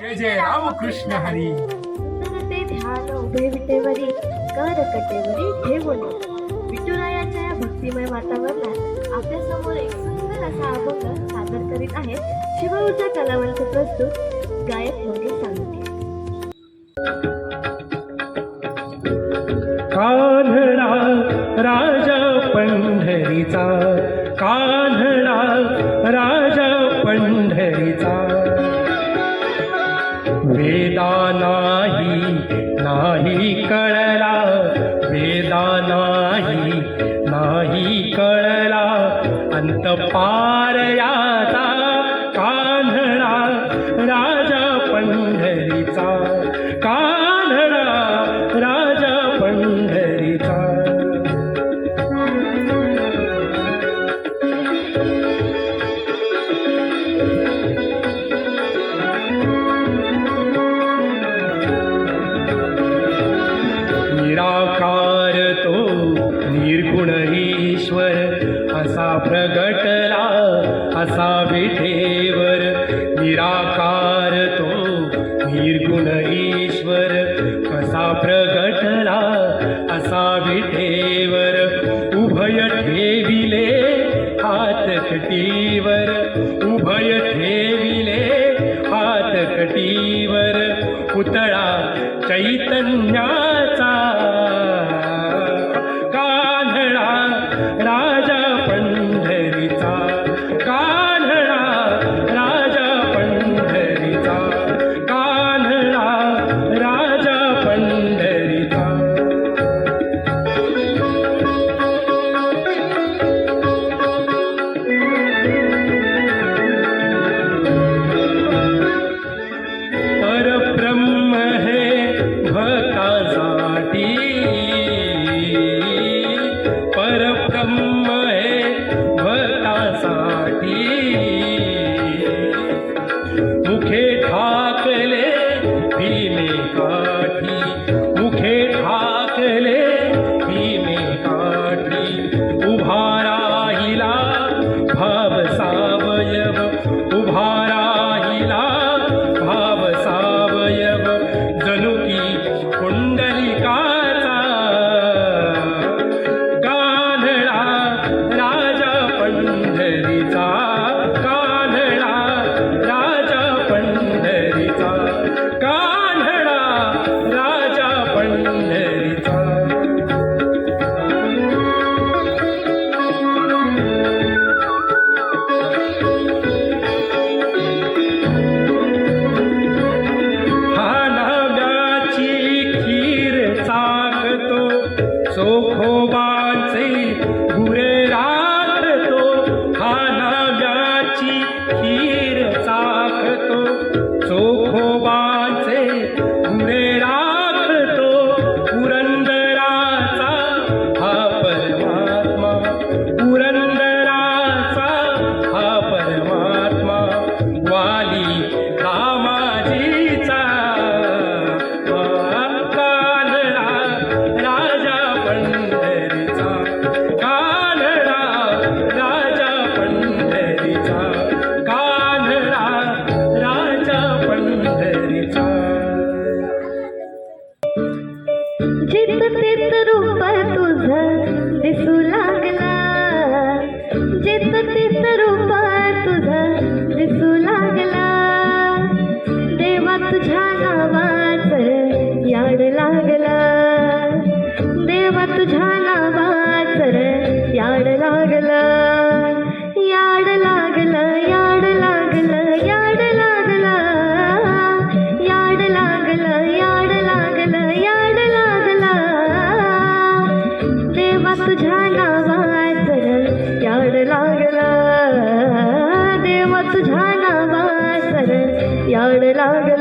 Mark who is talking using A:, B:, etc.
A: जय जय रामकृष्ण हरी.
B: सुंदर ते ध्यान उभे विटेवरी कर कटेवरी ठेवले विठुरायाच्या या भक्तिमय वातावरणात आपल्यासमोर एक सुंदर असा अभंग सादर करीत आहेत शिवऊर्जा कलावंत प्रस्तुत गायक योगेश सांगते
C: कान्हडा राजा पंढरीचा. कान्हडा राजा पंढरीचा. वेदा नाही नाही कळला. अंत पार या असा प्रगटला असा विठेवर निराकार तो निर्गुण ईश्वर. कसा प्रगटला असा विठेवर उभय ठेविले हात कटीवर. उभय ठेविले हात कटीवर पुतळा चैतन्या पंढरीचा पंढरीचा
B: तुझ्या नावासर याड लागला. देवा तुझ्या नावासर याड लागला.